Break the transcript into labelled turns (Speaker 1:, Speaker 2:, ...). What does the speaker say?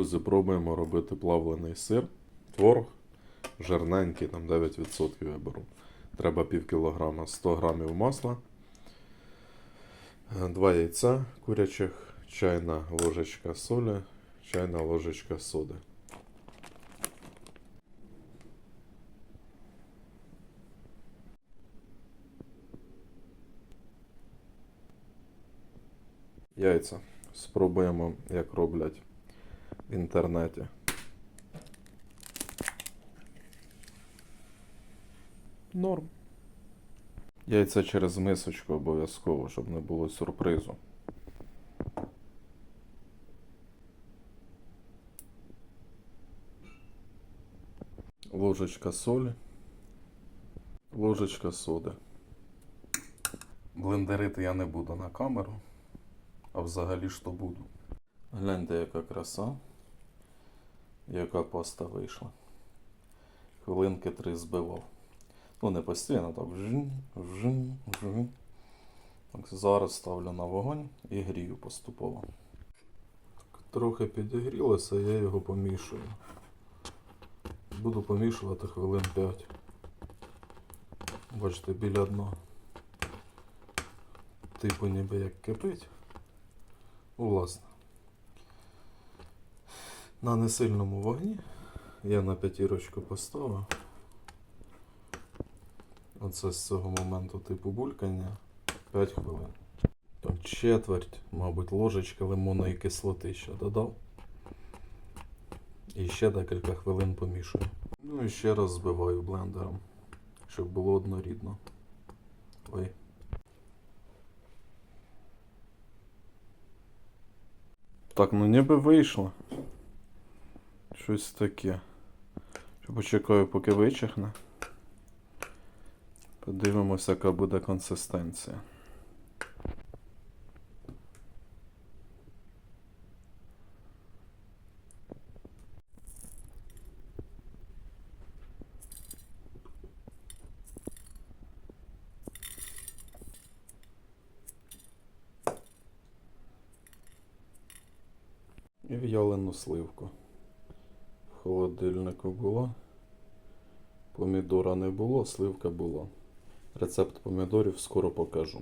Speaker 1: Друзі, пробуємо робити плавлений сир, творог, жирненький, там 9% я беру. Треба пів кілограма, 100 грамів масла, 2 яйця курячих, чайна ложечка солі, чайна ложечка соди. Яйця. Спробуємо, як роблять в інтернеті. Норм. Яйця через мисочку обов'язково, щоб не було сюрпризу. Ложечка солі. Ложечка соди. Блендерити я не буду на камеру. А взагалі ж то буду. Гляньте, яка краса. Яка паста вийшла. Хвилинки три збивав. Ну, не постійно, так вжин, вжин, вжин. Так, зараз ставлю на вогонь і грію поступово. Так, трохи підігрілося, я його помішую. Буду помішувати хвилин 5. Бачите, біля дна. Типу ніби як кипить. Ну, власне. На несильному вогні я на п'ятірочку поставив. Оце з цього моменту типу булькання 5 хвилин. Так, четверть, мабуть, ложечка лимонної кислоти ще додав. І ще декілька хвилин помішую. Ну і ще раз збиваю блендером, щоб було однорідно. Ой. Так, ну ніби вийшло. Щось таке. Ще Почекаю, поки вичихне. Подивимося, яка буде консистенція. І в'ялену сливку. Холодильнику було. Помідора не було, сливка була. Рецепт помідорів скоро покажу.